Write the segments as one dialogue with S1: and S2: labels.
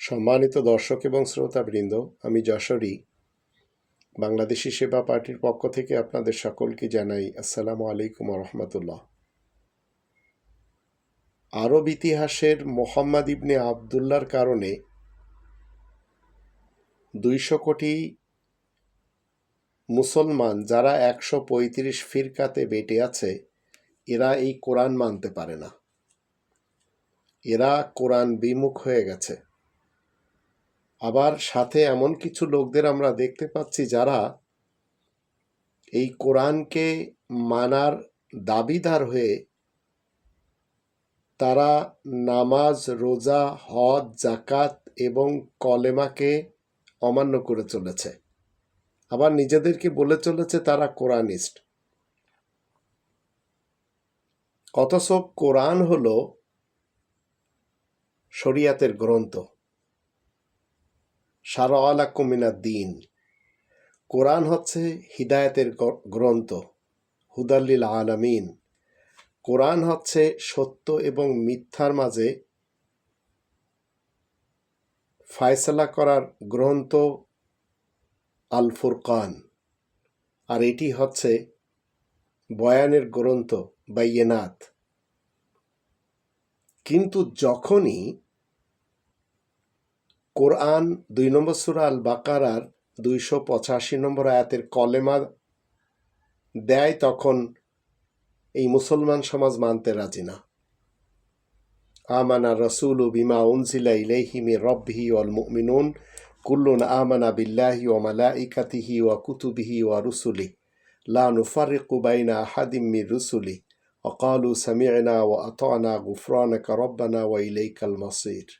S1: সম্মানিত দর্শক এবং শ্রোতাবৃন্দ, আমি যশোরী বাংলাদেশি সেবা পার্টির পক্ষ থেকে আপনাদের সকলকে জানাই আসসালামু আলাইকুম রহমতুল্লাহ। আরব ইতিহাসের মোহাম্মদ ইবনে আবদুল্লার কারণে দুইশো কোটি মুসলমান যারা একশো পঁয়ত্রিশ ফিরকাতে বেটে আছে, এরা এই কোরআন মানতে পারে না। এরা কোরআন বিমুখ হয়ে গেছে। আবার সাথে এমন কিছু লোকদের আমরা দেখতে পাচ্ছি যারা এই কোরআনকে মানার দাবিদার হয়ে তারা নামাজ, রোজা, হজ জাকাত এবং কলেমাকে অমান্য করে চলেছে। আবার নিজেদেরকে বলে চলেছে তারা কোরআনিস্ট। অথচ কোরআন হল শরিয়াতের গ্রন্থ। সারা কুমিনা দিন। কোরআন হচ্ছে হিদায়তের গ্রন্থ হুদাল্লিল আলামিন। কোরআন হচ্ছে সত্য এবং মিথ্যার মাঝে ফায়সালা করার গ্রন্থ আল ফুরকান আর এটি হচ্ছে বয়ানের গ্রন্থ বাইয়েনাথ কিন্তু যখনই কোরআন দুই নম্বর সুরা আল বাকারার দুইশো পঁচাশি নম্বর আয়াতের কলেমা দেয় তখন এই মুসলমান সমাজ মানতে রাজি না আমানা রসুল বিমা উনজিলা ইলাইহি মির রব্বিহি ওয়াল মুমিনুন কুল্লুন আমানা বিল্লাহি ওয়া মালাইকাতিহি ওয়া কুতুবিহি ওয়া রুসুলি লা নুফারিকু বাইনা আহাদিম মির রুসুলি وقالوا سمعنا وأطعنا غفرانك ربنا وإليك المصير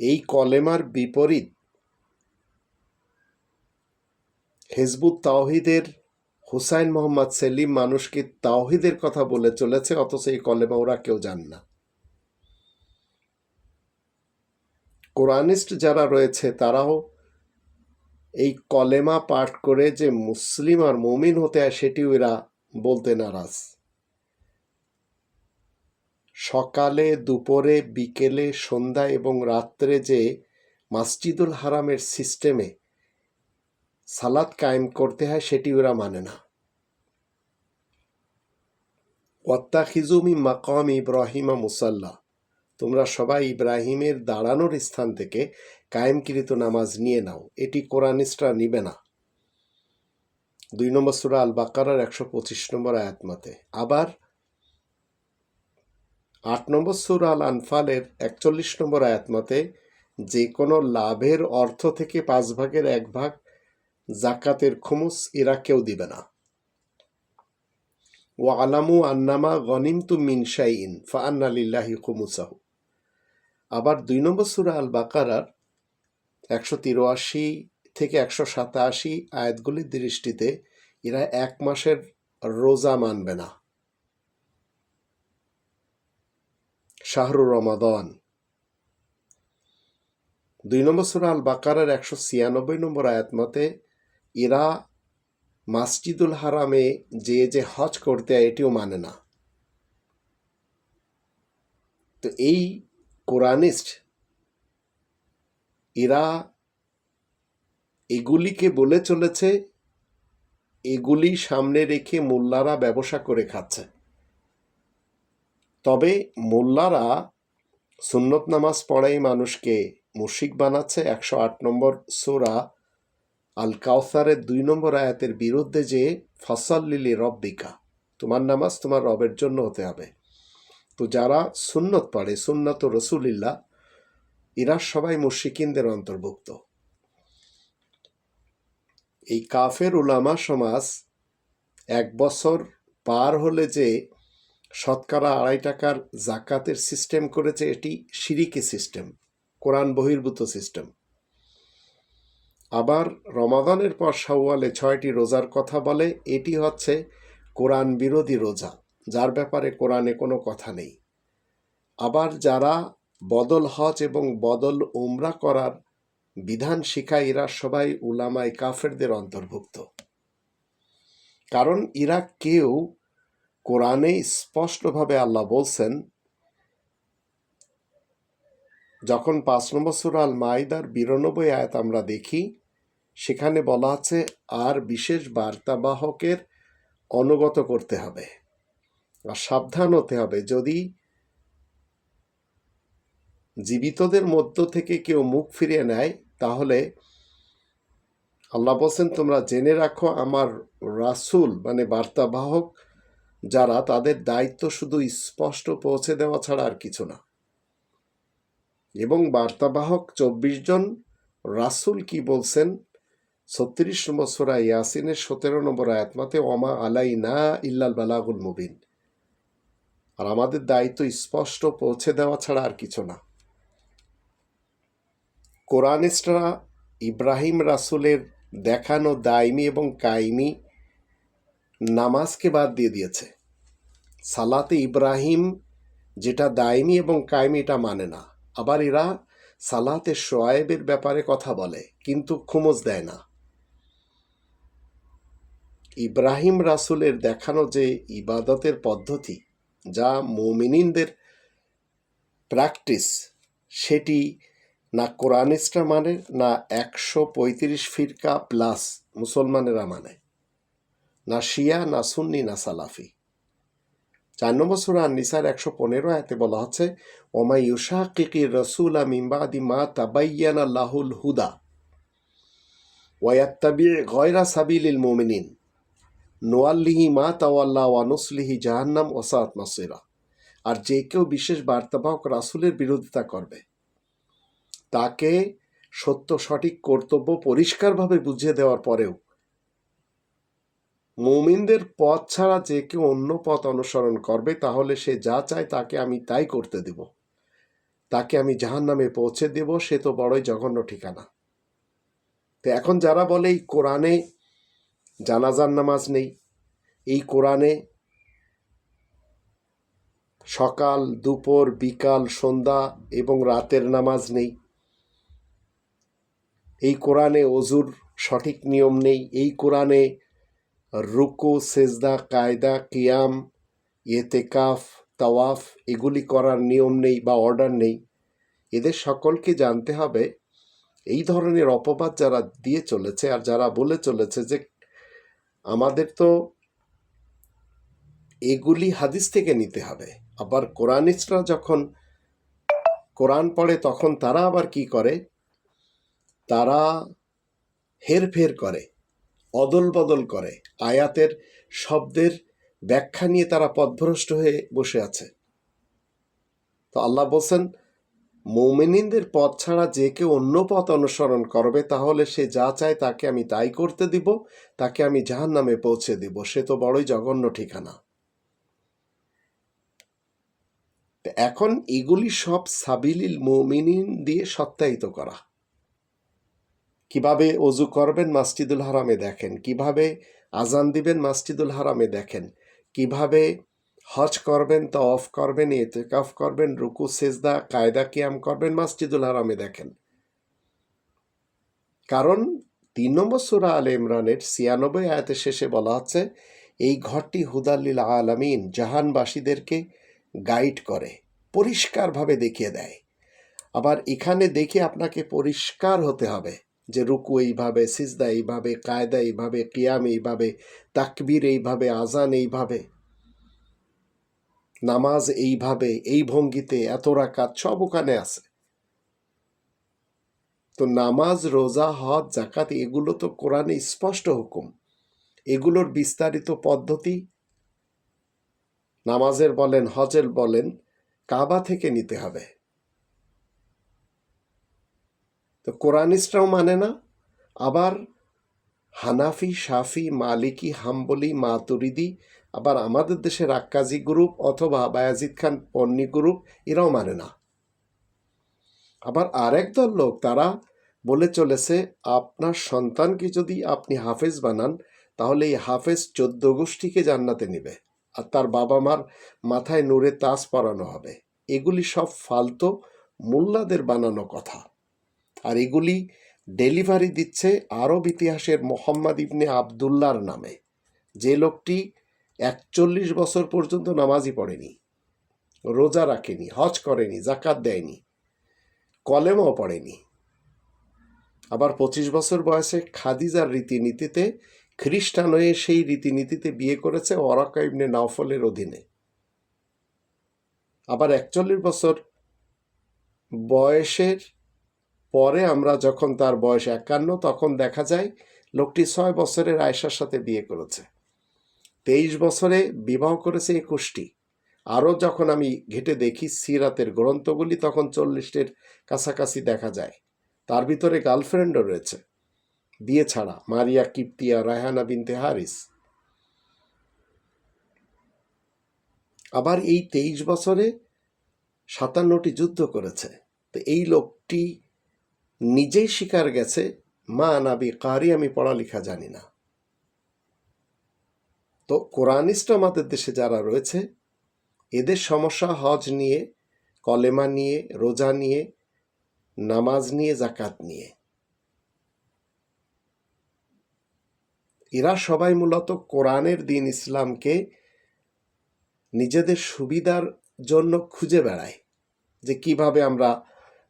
S1: এই কলেমার বিপরীত হেজবুত তাওহিদের হুসাইন মোহাম্মদ সেলিম মানুষকে তাওহিদের কথা বলে চলেছে, অথচ এই কলেমা ওরা কেউ জান না। কোরআনিস্ট যারা রয়েছে, তারাও এই কলেমা পাঠ করে যে মুসলিম আর মুমিন হতে হয়, সেটিও এরা বলতে নারাজ। সকালে, দুপুরে, বিকেলে, সন্ধ্যা এবং রাত্রে যে মাসজিদুল হারামের সিস্টেমে সালাদ কায়েম করতে হয়, সেটি ওরা মানে না। ওয়াত্তা খিজুমি মাকাম ইব্রাহিমা মুসাল্লা। তোমরা সবাই ইব্রাহিমের দাঁড়ানোর স্থান থেকে কায়েমকৃত নামাজ নিয়ে নাও। এটি কোরআনিস্টরা নিবে না। দুই নম্বর সুরা আল বাকারার একশো পঁচিশ নম্বর আয়াত মতে। আবার আট নম্বর সুর আল আনফালের একচল্লিশ নম্বর আয়াত মতে যে কোনো লাভের অর্থ থেকে পাঁচ ভাগের এক ভাগ জাকাতের খুমুস এরা কেউ দিবে না। ও আলামু আন্নামা গনিম তু মিন শাইন ফা আন্না লিল্লাহি খুমুসাহু। আবার দুই নম্বর সুরা আল বাকারার একশো তিরাশি থেকে একশো সাতাশি আয়াতগুলির দৃষ্টিতে এরা এক মাসের রোজা মানবে না। শাহরুর রমাদন। দুই নম্বর সুরা আল বাকারের একশো ছিয়ানব্বই নম্বর আয়াত মতে এরা মাসজিদুল হারামে যে যে হজ করতে এটিও মানে না। তো এই কোরআনিস্ট এরা এগুলিকে বলে চলেছে, এগুলি সামনে রেখে মোল্লারা ব্যবসা করে খাচ্ছে। তবে মোল্লারা সুন্নত নামাজ পড়াই মানুষকে মুশিক বানাচ্ছে। একশো আট নম্বর সোরা আল কাউসারের দুই নম্বর আয়াতের বিরুদ্ধে যে, ফসল্লিলি রব্বিকা তোমার নামাজ তোমার রবের জন্য হতে হবে। তো যারা সুন্নত পড়ে, সুন্নত রসুলিল্লাহ, এরা সবাই মুশিকিনদের অন্তর্ভুক্ত। এই কাফের উলামা সমাজ এক বছর পার হলে যে শতকরা আড়াই টাকার জাকাতের সিস্টেম করেছে এটি সিরিকি সিস্টেম কোরআন বহির্ভূত সিস্টেম আবার রমাদানের পর শাওয়ালে ছয়টি রোজার কথা বলে, এটি হচ্ছে কোরআন বিরোধী রোজা, যার ব্যাপারে কোরআনে কোনো কথা নেই। আবার যারা বদল হজ এবং বদল উমরা করার বিধান শিখায়, এরা সবাই উলামায় কাফেরদের অন্তর্ভুক্ত। কারণ এরা কেউ কোরআনে স্পষ্টভাবে আল্লাহ বলছেন, যখন পাঁচ নম্বর সুরা আল মাইদার বিরানব্বই আয়াত আমরা দেখি, সেখানে বলা আছে, আর বিশেষ বার্তাবাহকের অনুগত করতে হবে আর সাবধান হতে হবে। যদি জীবিতদের মধ্য থেকে কেউ মুখ ফিরিয়ে নেয়, তাহলে আল্লাহ বলছেন, তোমরা জেনে রাখো, আমার রাসূল মানে বার্তাবাহক যারা তাদের দায়িত্ব শুধু স্পষ্ট পৌঁছে দেওয়া ছাড়া আর কিছু না। এবং বার্তাবাহক চব্বিশ জন রাসূল কি বলছেন? ছত্রিশ নম্বর সোরা ইয়াসিনের সতেরো নম্বর আয়াতমাতে, ওমা আলাই না ইল্লাল বালাগুল মুবিন। আর আমাদের দায়িত্ব স্পষ্ট পৌঁছে দেওয়া ছাড়া আর কিছু না। কোরআনিস্টরা ইব্রাহিম রাসূলের দেখানো দায়মি এবং কাইমি নামাজকে বাদ দিয়ে দিয়েছে। সালাতে ইব্রাহিম যেটা দাইমি এবং কায়েমি এটা মানে না। আবার এরা সালাতে শোয়েবের ব্যাপারে কথা বলে, কিন্তু খুমজ দেয় না। ইব্রাহিম রাসুলের দেখানো যে ইবাদতের পদ্ধতি, যা মৌমিনিনদের প্র্যাকটিস, সেটি না কোরআনিস্টরা মানে না একশো পঁয়ত্রিশ ফিরকা প্লাস মুসলমানেরা মানে। না শিয়া, না সুন্নি, না সালাফি। চার নম্বর সুরা নিসার একশো পনেরো আয়তে বলা হচ্ছে ওমাই ইউশাকিকি রসুলা মিম্বাদি মা তাবাইয়ানা লাহুল হুদা ওয়াত্তাবি গয়রা সাবিলিল মোমিনিন। নোয়াল্লিহি মা তাওয়াল্লা ওয়ানুসলিহি জাহান্নাম ওসাত মাসিরা। আর যে কেউ বিশেষ বার্তাবাহক রাসুলের বিরোধিতা করবে, তাকে সত্য সঠিক কর্তব্য পরিষ্কারভাবে বুঝিয়ে দেওয়ার পরেও মুমিনদের পথ ছাড়া যে কেউ অন্য পথ অনুসরণ করবে, তাহলে সে যা চায় তাকে আমি তাই করতে দেব। তাকে আমি জাহান নামে পৌঁছে দেব, সে তো বড়ই জঘন্য ঠিকানা। তো এখন যারা বলে, এই কোরআনে জানাজার নামাজ নেই, এই কোরআনে সকাল, দুপুর, বিকাল, সন্ধ্যা এবং রাতের নামাজ নেই, এই কোরআনে অজুর সঠিক নিয়ম নেই, এই কোরআনে রুকু, সেজদা, কায়দা, কিয়াম ইয়েতেকাফ তাওয়াফ, এগুলি করার নিয়ম নেই বা অর্ডার নেই। এদের সকলকে জানতে হবে এই ধরনের অপবাদ যারা দিয়ে চলেছে আর যারা বলে চলেছে যে আমাদের তো এগুলি হাদিস থেকে নিতে হবে। আবার কোরআনিস্টরা যখন কোরআন পড়ে তখন তারা আবার কি করে? তারা হেরফের করে। অদল বদল করে। আয়াতের শব্দের ব্যাখ্যা নিয়ে তারা পথভ্রষ্ট হয়ে বসে আছে। তো আল্লাহ বলছেন মৌমিনদের পথ ছাড়া যে কেউ অন্য পথ অনুসরণ করবে, তাহলে সে যা চায় তাকে আমি তাই করতে দিব, তাকে আমি জাহান নামে পৌঁছে দিব। সে তো বড়ই জঘন্য ঠিকানা। এখন এগুলি সব সাবিলিল মৌমিনিন দিয়ে সত্যায়িত করা। কীভাবে অজু করবেন মাসজিদুল হারামে দেখেন, কীভাবে আজান দিবেন মাসজিদুল হারামে দেখেন, কীভাবে হজ করবেন তা অফ করবেন এতেকাফ করবেন, রুকু, সেজদা, কায়দা, কিয়াম করবেন, মাসজিদুল হারামে দেখেন। কারণ তিন নম্বর সুরা আল ইমরানের ছিয়ানব্বই আয়াতের শেষে বলা হচ্ছে এই ঘরটি হুদাল্লিল আলামিন জাহানবাসীদেরকে গাইড করে, পরিষ্কারভাবে দেখিয়ে দেয়। আবার এখানে দেখে আপনাকে পরিষ্কার হতে হবে। যে রুকু এইভাবে, সিজদা এইভাবে, কায়দা এইভাবে, কিয়াম এইভাবে, তাকবির এইভাবে আজান এইভাবে, নামাজ এইভাবে, এই ভঙ্গিতে এত রাকাত সব ওখানে আছে। তো নামাজ, রোজা, হজ জাকাত এগুলো তো কোরআনে স্পষ্ট হুকুম। এগুলোর বিস্তারিত পদ্ধতি নামাজের বলেন, হজের বলেন, কাবা থেকে নিতে হবে। তো কোরআনিস্টরাও মানে না। আবার হানাফি সাফি মালিকি, হাম্বলি, মাতুরিদি, আবার আমাদের দেশের আক্কাজি গ্রুপ অথবা বায়াজিদ খান পন্নি গ্রুপ এরাও মানে না। আবার আরেক দল লোক তারা বলে চলেছে, আপনার সন্তানকে যদি আপনি হাফেজ বানান, তাহলে এই হাফেজ চোদ্দ গোষ্ঠীকে জান্নাতে নেবে আর তার বাবা মার মাথায় নূরে তাস পরানো হবে। এগুলি সব ফালতো মোল্লাদের বানানো কথা। আর এগুলি ডেলিভারি দিচ্ছে আরব ইতিহাসের মোহাম্মদ ইবনে আবদুল্লার নামে। যে লোকটি একচল্লিশ বছর পর্যন্ত নামাজই পড়েনি, রোজা রাখেনি, হজ করেনি জাকাত দেয়নি, কলেমও পড়েনি। আবার পঁচিশ বছর বয়সে খাদিজার রীতিনীতিতে, খ্রিস্টান হয়ে সেই রীতিনীতিতে বিয়ে করেছে ওরাকা ইবনে নাওফলের অধীনে। আবার একচল্লিশ বছর বয়সের পরে আমরা যখন তার বয়স একান্ন, তখন দেখা যায় লোকটি ছয় বছরের আয়সার সাথে বিয়ে করেছে। তেইশ বছরে বিবাহ করেছে একুশটি। আরও যখন আমি ঘেটে দেখি সিরাতের গ্রন্থগুলি, তখন চল্লিশটির কাছাকাছি দেখা যায়। তার ভিতরে গার্লফ্রেন্ডও রয়েছে। বিয়ে ছাড়া মারিয়া কিপ্তিয়া, রায়হানা বিনতে হারিস। আবার এই তেইশ বছরে সাতান্নটি যুদ্ধ করেছে। তো এই লোকটি নিজেই স্বীকার গেছে, মা নাবি কারি, আমি পড়ালেখা জানি না। তো কোরআনিস্ট আমাদের দেশে যারা রয়েছে, এদের সমস্যা হজ নিয়ে, কলেমা নিয়ে, রোজা নিয়ে, নামাজ নিয়ে জাকাত নিয়ে। এরা সবাই মূলত কোরআনের দিন ইসলামকে নিজেদের সুবিধার জন্য খুঁজে বেড়ায়, যে কীভাবে আমরা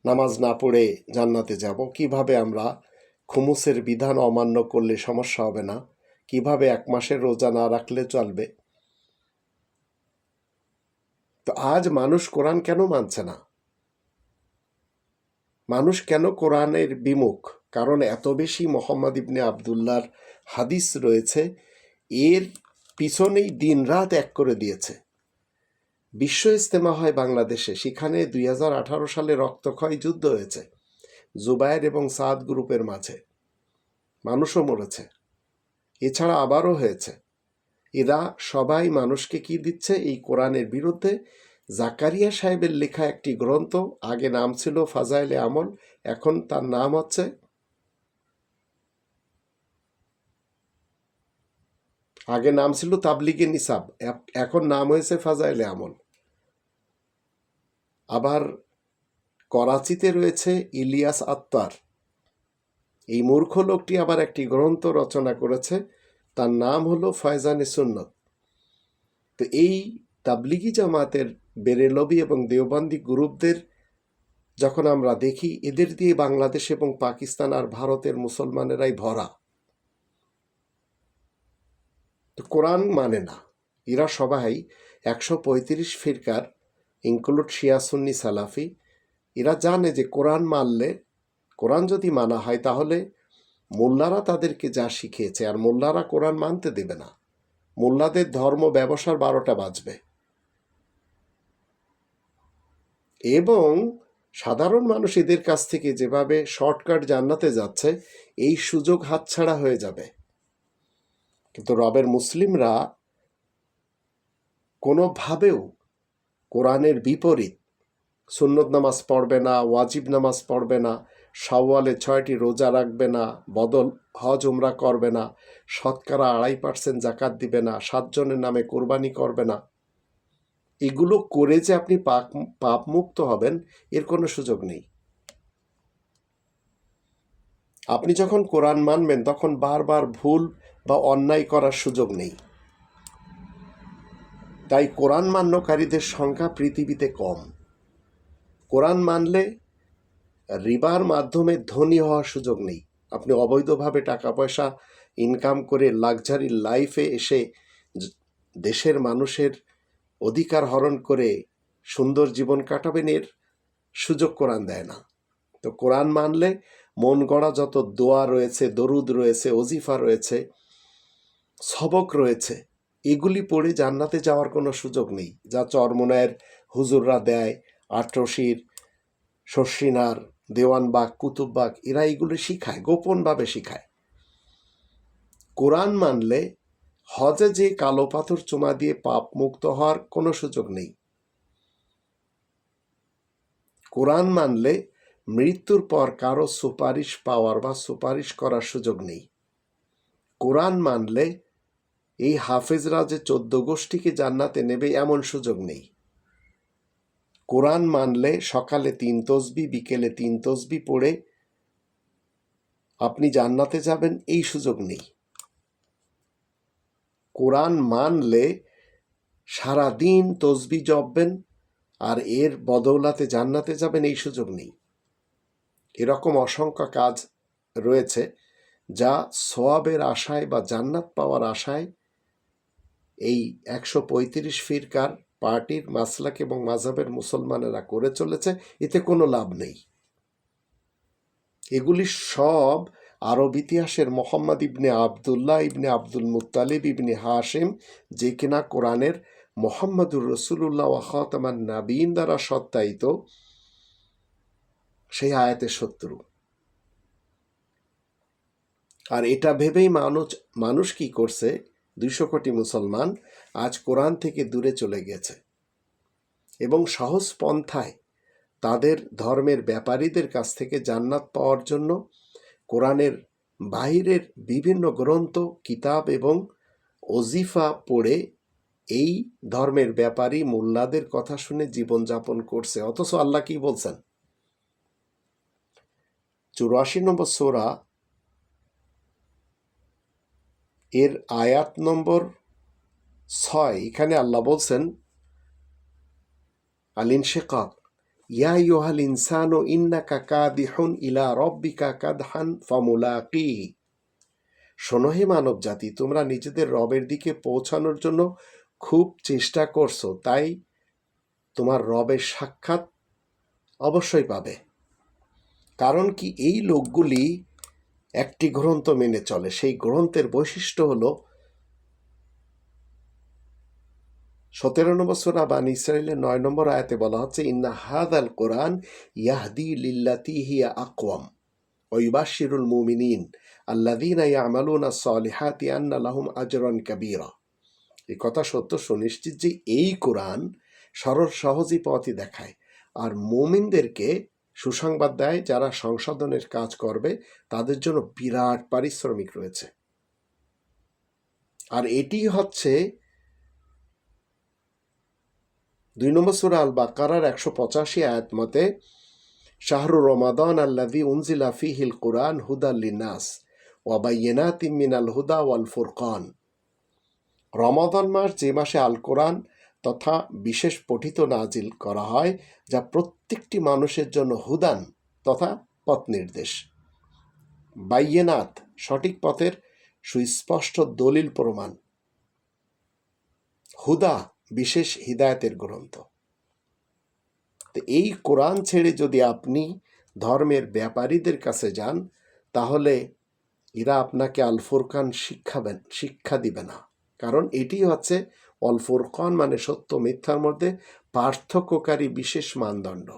S1: নামাজ না পড়ে জান্নাতে যাব? কীভাবে আমরা খুমুসের বিধান অমান্য করলে সমস্যা হবে না? কীভাবে এক মাসের রোজা না রাখলে চলবে? তো আজ মানুষ কোরআন কেন মানছে না? মানুষ কেন কোরআনের বিমুখ? কারণ এত বেশি মোহাম্মদ ইবনে আবদুল্লার হাদিস রয়েছে, এর পিছনেই দিনরাত এক করে দিয়েছে। বিশ্ব ইস্তেমা হয় বাংলাদেশে। সেখানে দুই হাজার আঠারো সালে রক্তক্ষয় যুদ্ধ হয়েছে, জুবায়ের এবং সাদ গ্রুপের মাঝে। মানুষও মরেছে। এছাড়া আবারও হয়েছে। এরা সবাই মানুষকে কি দিচ্ছে? এই কোরআনের বিরুদ্ধে জাকারিয়া সাহেবের লেখা একটি গ্রন্থ, আগে নাম ছিল ফাজাইলে আমল, এখন তার নাম হচ্ছে আগে নাম ছিল তাবলিগে নিসাব এখন নাম হয়েছে ফাজাইলে আমল। আবার করাচিতে রয়েছে ইলিয়াস আত্মার। এই মূর্খ লোকটি আবার একটি গ্রন্থ রচনা করেছে, তার নাম হলো ফয়জানে সুন্নত। তো এই তাবলিগি জামাতের বেরেলবি এবং দেওবন্দি গ্রুপদের যখন আমরা দেখি, এদের দিয়ে বাংলাদেশ এবং পাকিস্তান আর ভারতের মুসলমানেরাই ভরা। তো কোরআন মানে না। এরা সবাই একশো পঁয়ত্রিশ ফিরকার ইনক্লুড শিয়াসুন্নি সালাফি এরা জানে যে কোরআন মানলে, কোরআন যদি মানা হয় তাহলে মোল্লারা তাদেরকে যা শিখিয়েছে, আর মোল্লারা কোরআন মানতে দেবে না। মোল্লাদের ধর্ম ব্যবসার বারোটা বাজবে। এবং সাধারণ মানুষ এদের কাছ থেকে যেভাবে শর্টকাট জান্নাতে যাচ্ছে, এই সুযোগ হাতছাড়া হয়ে যাবে। কিন্তু রবের মুসলিমরা কোনোভাবেও কোরআনের বিপরীত। সুন্নত নামাজ পড়বে না, ওয়াজিব নামাজ পড়বে না, শাওয়ালে ছয়টি রোজা রাখবে না, বদল, হজ, উমরা করবে না, শতকরা আড়াই পার্সেন্ট জাকাত দিবে না, সাতজনের নামে কোরবানি করবে না। এগুলো করে যে আপনি পাপ মুক্ত হবেন, এর কোনো সুযোগ নেই। আপনি যখন কোরআন মানবেন, তখন বারবার ভুল বা অন্যায় করার সুযোগ নেই। তাই কোরআন মান্যকারীদের সংখ্যা পৃথিবীতে কম। কোরআন মানলে রিবার মাধ্যমে ধনী হওয়ার সুযোগ নেই। আপনি অবৈধভাবে টাকা পয়সা ইনকাম করে লাক্সারি লাইফে এসে দেশের মানুষের অধিকার হরণ করে সুন্দর জীবন কাটাবেন, এর সুযোগ কোরআন দেয় না। তো কোরআন মানলে মন গড়া যত দোয়া রয়েছে, দরুদ রয়েছে অজিফা রয়েছে, সবক রয়েছে এগুলি পড়ে জান্নাতে যাওয়ার কোনো সুযোগ নেই, যা চরমনায়ের হুজুররা দেয় আটরশির শর্ষিনার দেওয়ানবাগ, কুতুববাগ, এরা এগুলো শিখায়, গোপনভাবে শিখায়। কোরআন মানলে হজে যে কালো পাথর চুমা দিয়ে পাপ মুক্ত হওয়ার কোনো সুযোগ নেই। কোরআন মানলে মৃত্যুর পর কারও সুপারিশ পাওয়ার বা সুপারিশ করার সুযোগ নেই। কোরআন মানলে এই হাফেজরা যে চোদ্দ গোষ্ঠীকে জান্নাতে নেবে এমন সুযোগ নেই। কোরআন মানলে সকালে তিন তসবি, বিকেলে তিন তসবি পড়ে আপনি জান্নাতে যাবেন, এই সুযোগ নেই। কোরআন মানলে সারা দিন তসবি জপবেন আর এর বদৌলাতে জান্নাতে যাবেন, এই সুযোগ নেই। এরকম অসংখ্য কাজ রয়েছে যা সোয়াবের আশায় বা জান্নাত পাওয়ার আশায় এই একশো পঁয়ত্রিশ ফিরকার পার্টির মাসলাক এবং মাঝাবের মুসলমানেরা করে চলেছে, এতে কোনো লাভ নেই। এগুলি সব আরব ইতিহাসের মোহাম্মদ ইবনে আবদুল্লাহ, ইবনে আব্দুল মুতালিব ইবনে হাশিম, যে কিনা কোরআনের মোহাম্মদুর রসুল্লাহ ওয়াহতামান নাবিন দ্বারা সত্যায়িত। সেই আয়াতের শত্রু আর এটা ভেবেই মানুষ মানুষ কি করছে? দুইশো কোটি মুসলমান আজ কোরআন থেকে দূরে চলে গেছে। এবং সহজ পন্থায় তাদের ধর্মের ব্যাপারীদের কাছ থেকে জান্নাত পাওয়ার জন্য কোরআনের বাহিরের বিভিন্ন গ্রন্থ, কিতাব এবং ওজিফা পড়ে এই ধর্মের ব্যাপারী মোল্লাদের কথা শুনে জীবনযাপন করছে। অথচ আল্লাহ কি বলছেন? চুরাশি নম্বর সোরা এর আয়াত নম্বর ছয়, এখানে আল্লাহ বলছেন আলিন শেকাক ইয়া ইউহাল ইনসানো কাকা দিহন ইলা রব্বিকা কাদহান ফামুলাকি শোনো হে মানব জাতি তোমরা নিজেদের রবের দিকে পৌঁছানোর জন্য খুব চেষ্টা করছ, তাই তোমার রবের সাক্ষাৎ অবশ্যই পাবে। কারণ কি, এই লোকগুলি একটি গ্রন্থ মেনে চলে। সেই গ্রন্থের বৈশিষ্ট্য হল, সতেরো নম্বর সোরা বান ইসরায়েলের নয় নম্বর আয়াতে বলা হচ্ছে, ইন্না হাদ আল কোরআন ইয়াহদি লিল্লাতি হিয়া আকওয়াম ওইবাশিরুল মুমিনিন আল্লাদিনা ইয়ামালুনা সলিহাতি আন্না লাহুম আজরন কাবীরা। এই কথা সত্য, সুনিশ্চিত যে এই কোরআন সরল, সহজই পথই দেখায়। আর মুমিনদেরকে সুসংবাদ দেয় যারা সংশোধনের কাজ করবে, তাদের জন্য বিরাট পারিশ্রমিক রয়েছে। আর এটি হচ্ছে দুই নম্বর সুরা আল বাকারার একশো পঁচাশি আয়াত মতে, শাহরু রমাদান আল্লাদি উনজিলা ফিহিল কোরআন হুদাল্লিনাস ওয়াবাইয়েনাত মিনাল হুদা ওয়াল ফুরকান। রমাদান মাস যে মাসে আল কোরআন তথা বিশেষ পঠিত নাজিল করা হয় যা প্রত্যেকটি মানুষের জন্য হুদান তথা পথ নির্দেশ। বাইয়েনাথ সঠিক পথের সুস্পষ্ট দলিল প্রমাণ। হুদা বিশেষ হিদায়তের গ্রন্থ। তো এই কোরআন ছেড়ে যদি আপনি ধর্মের ব্যাপারীদের কাছে যান, তাহলে এরা আপনাকে আল ফুরকান শিক্ষাবেন, শিক্ষা দিবে না। কারণ এটি হচ্ছে অল ফুরকান মানে সত্য মিথ্যার মধ্যে পার্থক্যকারী বিশেষ মানদণ্ড।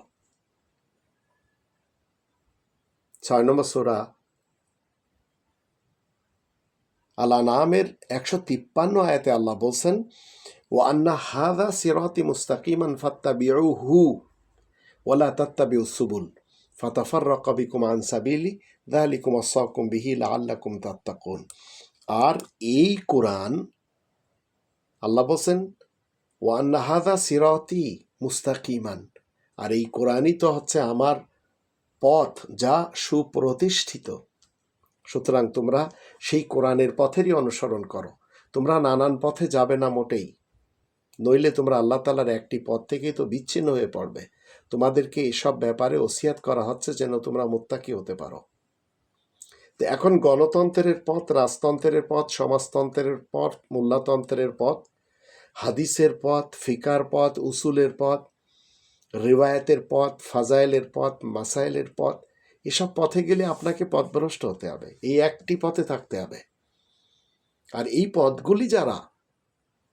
S1: ছয় নম্বর সোরা আল্লাহ নামের একশো তিপ্পান্ন আয়াতে আল্লাহ বলছেন ও আন্না হাদা সিরাতি মুস্তাকিমান ফাত্তাবিউ হু ওলা তাত্তাবিউ সুবুল, ফাতাফাররাকা বিকুম আন সাবিলি, যালিকুম আসাকুম বিহি লাআল্লাকুম তাত্তাকুন। আর এই কোরআন আল্লাহ বলছেন ও আন্না হাদা সিরাতি মুস্তাকিমান। আর এই কোরআনই তো হচ্ছে আমার পথ যা সুপ্রতিষ্ঠিত। সুতরাং তোমরা সেই কোরআনের পথেরই অনুসরণ করো। তোমরা নানান পথে যাবে না মোটেই। নইলে তোমরা আল্লাহ তালার একটি পথ থেকেই তো বিচ্ছিন্ন হয়ে পড়বে। তোমাদেরকে এসব ব্যাপারে ওসিয়াত করা হচ্ছে যেন তোমরা মোত্তাকি হতে পারো। এখন গণতন্ত্রের পথ, রাজতন্ত্রের পথ, সমাজতন্ত্রের পথ, মূল্যতন্ত্রের পথ, হাদিসের পথ, ফিকার পথ, উসুলের পথ, রিওয়ায়তের পথ, ফাজাইলের পথ, মাসাইলের পথ, এসব পথে গেলে আপনাকে পথভ্রষ্ট হতে হবে। এই একটি পথে থাকতে হবে। আর এই পথগুলি যারা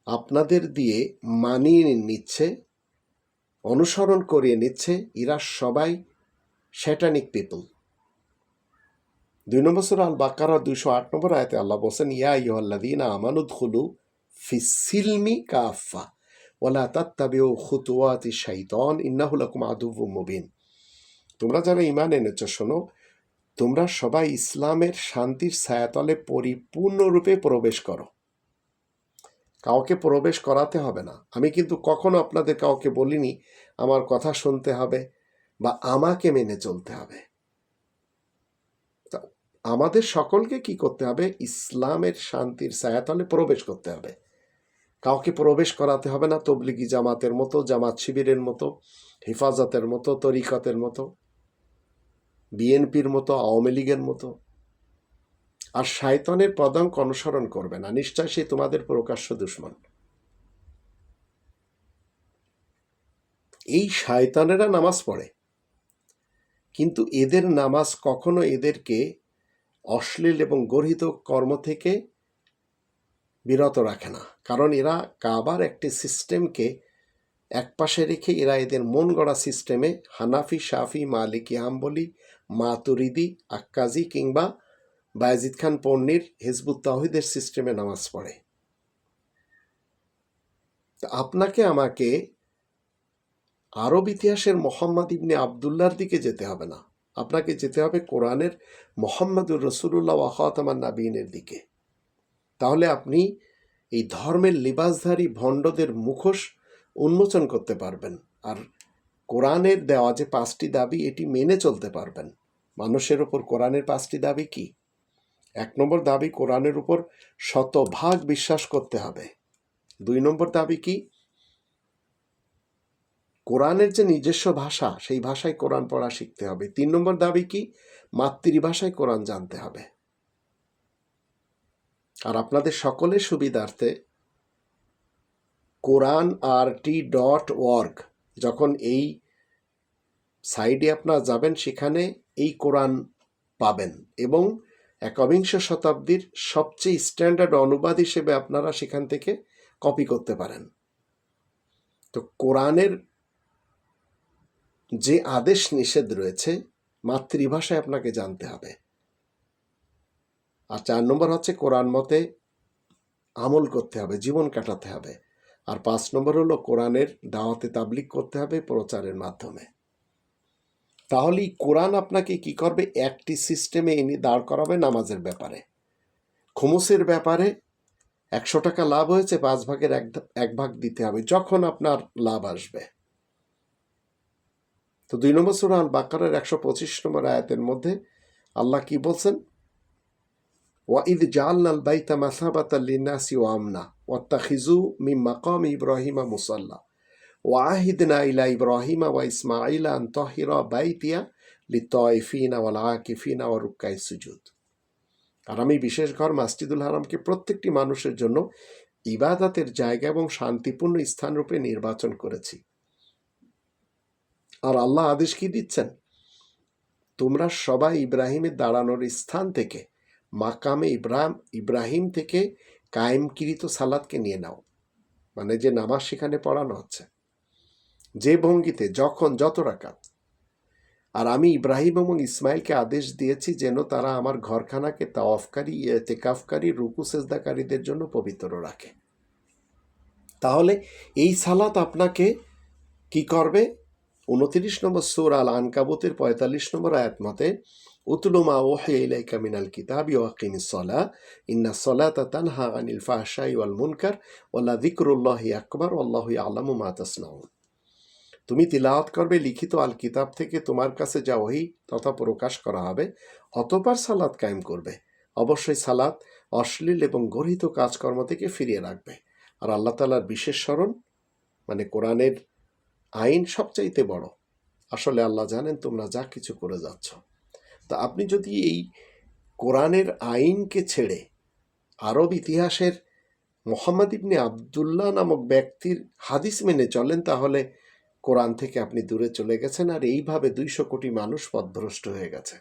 S1: আপনাদের দিয়ে মানিয়ে নিচ্ছে, অনুসরণ করিয়ে নিচ্ছে, এরা সবাই শ্যাটানিক পিপল দুই নম্বর সুরা আল বাকারা দুইশো আট নম্বর আয়তে আল্লাহ বলছেন, ইয়া ইহল্লাদিনা আমানুদ খুলু ফিসিলমি কাফা ওলা তাত্তাবিউ খুতুয়াতি শাইতন ইন্নাহুলাকুম আদুবু মুবিন। তোমরা যারা ইমান এনেছ, শোনো, তোমরা সবাই ইসলামের শান্তির ছায়াতলে পরিপূর্ণরূপে প্রবেশ করো। কাউকে প্রবেশ করাতে হবে না। আমি কিন্তু কখনো আপনাদের কাউকে বলিনি, আমার কথা শুনতে হবে বা আমাকে মেনে চলতে হবে। আমাদের সকলকে কি করতে হবে? ইসলামের শান্তির ছায়াতলে প্রবেশ করতে হবে। কাউকে প্রবেশ করাতে হবে না, তবলিগি জামাতের মতো, জামাত শিবিরের মতো, হেফাজতের মতো, তরিকতের মতো, বিএনপির মতো, আওয়ামী লীগের মতো। আর শায়তনের পদাঙ্ক অনুসরণ করবে না। নিশ্চয় সে তোমাদের প্রকাশ্য দুশ্মন। এই শায়তানেরা নামাজ পড়ে। কিন্তু এদের নামাজ কখনো এদেরকে অশ্লীল এবং গর্হিত কর্ম থেকে বিরত রাখে না। কারণ এরা কাবার একটি সিস্টেমকে একপাশে রেখে এরা এদের মন গড়া সিস্টেমে হানাফি, শাফি, মালিকি, হাম্বলি, মাতুরিদি, আক্কাজি কিংবা বায়াজিদ খান পন্নির হিজবুত তাহিদের সিস্টেমে নামাজ পড়ে। আপনাকে আমাকে আরব ইতিহাসের মোহাম্মদ ইবনে আবদুল্লার দিকে যেতে হবে না। আপনাকে যেতে হবে কোরআনের মোহাম্মদুর রসুল্লাহ ওয়াহতামান নাবিনের দিকে। তাহলে আপনি এই ধর্মের লিবাসধারী ভণ্ডদের মুখোশ উন্মোচন করতে পারবেন আর কোরআনের দেওয়া যে পাঁচটি দাবি, এটি মেনে চলতে পারবেন। মানুষের ওপর কোরআনের পাঁচটি দাবি কি? এক নম্বর দাবি, কোরআনের উপর শতভাগ বিশ্বাস করতে হবে। দুই নম্বর দাবি কি? কোরআনের যে নিজস্ব ভাষা, সেই ভাষায় কোরআন পড়া শিখতে হবে। তিন নম্বর দাবি কি? মাতৃভাষায় কোরআন জানতে হবে। আর আপনাদের সকলের সুবিধার্থে কোরআন আর টি ডট ওয়ার্ক যখন এই সাইডে আপনারা যাবেন, সেখানে এই কোরআন পাবেন এবং একবিংশ শতাব্দীর সবচেয়ে স্ট্যান্ডার্ড অনুবাদ হিসেবে আপনারা সেখান থেকে কপি করতে পারেন। তো কোরআনের যে আদেশ নিষেধ রয়েছে, মাতৃভাষায় আপনাকে জানতে হবে। আর চার নম্বর হচ্ছে কোরআন মতে আমল করতে হবে, জীবন কাটাতে হবে। আর পাঁচ নম্বর হলো কোরআনের দাওয়াতে তাবলিক করতে হবে প্রচারের মাধ্যমে। তাহলেই কোরআন আপনাকে কি করবে? একটি সিস্টেমে এনে দাঁড় করাবে নামাজের ব্যাপারে। খুমুসের ব্যাপারে একশো টাকা লাভ হয়েছে, পাঁচ ভাগের এক এক ভাগ দিতে হবে, যখন আপনার লাভ আসবে। তো দুই নম্বর সুরা আল বাকারের একশো পঁচিশ নম্বর আয়াতের মধ্যে আল্লাহ কি বলছেন? ওয়াঈদ জাআলনাল বাইতা মাসাবাতাল লিন্নাসি ওয়া আমনা ওয়াত্তাখিজু মিন মাকামি ইব্রাহিমা মুসাল্লা ওয়াহিদনা ইলা ইব্রাহিমা ওয়া ইসমাঈলা আন তাহিরা বাইতিয়া লিত্তাইফিনা ওয়াল আকিফিনা ওয়া রুক্কাই সুজুদ। আর আমি বিশেষ ঘর মাসজিদুল হারামকে প্রত্যেকটি মানুষের জন্য ইবাদাতের জায়গা এবং শান্তিপূর্ণ স্থানরূপে নির্বাচন করেছি। আর আল্লাহ আদেশ কি দিচ্ছেন? তোমরা সবাই ইব্রাহিমের দাঁড়ানোর স্থান থেকে, মাকামে ইব্রাহিম ইব্রাহিম থেকে কায়েমকৃত সালাদকে নিয়ে নাও। মানে যে নামাজ সেখানে পড়ানো হচ্ছে। যে ভঙ্গিতে, যখন যত রাকাত। আর আমি ইব্রাহিম এবং ইসমাইলকে আদেশ দিয়েছি যেন তারা আমার ঘরখানাকে তাওয়াফকারী তেকাফকারী রুকু সেজদাকারীদের জন্য পবিত্র রাখে। তাহলে এই সালাত আপনাকে কি করবে? উনত্রিশ নম্বর সুর আল আনকাবুতের পঁয়তাল্লিশ নম্বর আয়াত মতে, উতলু মা ওহে ইলাইকা মিনাল কিতাব ওয়াকিম সলা, ইন্না সলাতা তানহা আনিল ফাহশাই ওয়াল মুনকার ওয়াল্লা যিকরুল্লাহি আকবার আল্লাহু আলামু মা তাসনাউন। তুমি তিলাওয়াত করবে, লিখিত আল কিতাব থেকে তোমার কাছে যা ওহি, তথা প্রকাশ করা হবে অতবার সালাত কায়েম করবে। অবশ্যই সালাত অশ্লীল এবং গর্হিত কাজকর্ম থেকে ফিরিয়ে রাখবে। আর আল্লাহ তালার বিশেষ স্মরণ মানে কোরআনের আইন সবচাইতে বড়। আসলে আল্লাহ জানেন তোমরা যা কিছু করে যাচ্ছ। তা আপনি যদি এই কোরআনের আইনকে ছেড়ে আরব ইতিহাসের মোহাম্মদ ইবনে আবদুল্লাহ নামক ব্যক্তির হাদিস মেনে চলেন, তাহলে কোরআন থেকে আপনি দূরে চলে গেছেন আর এইভাবে দুইশো কোটি মানুষ পদভ্রষ্ট হয়ে গেছে।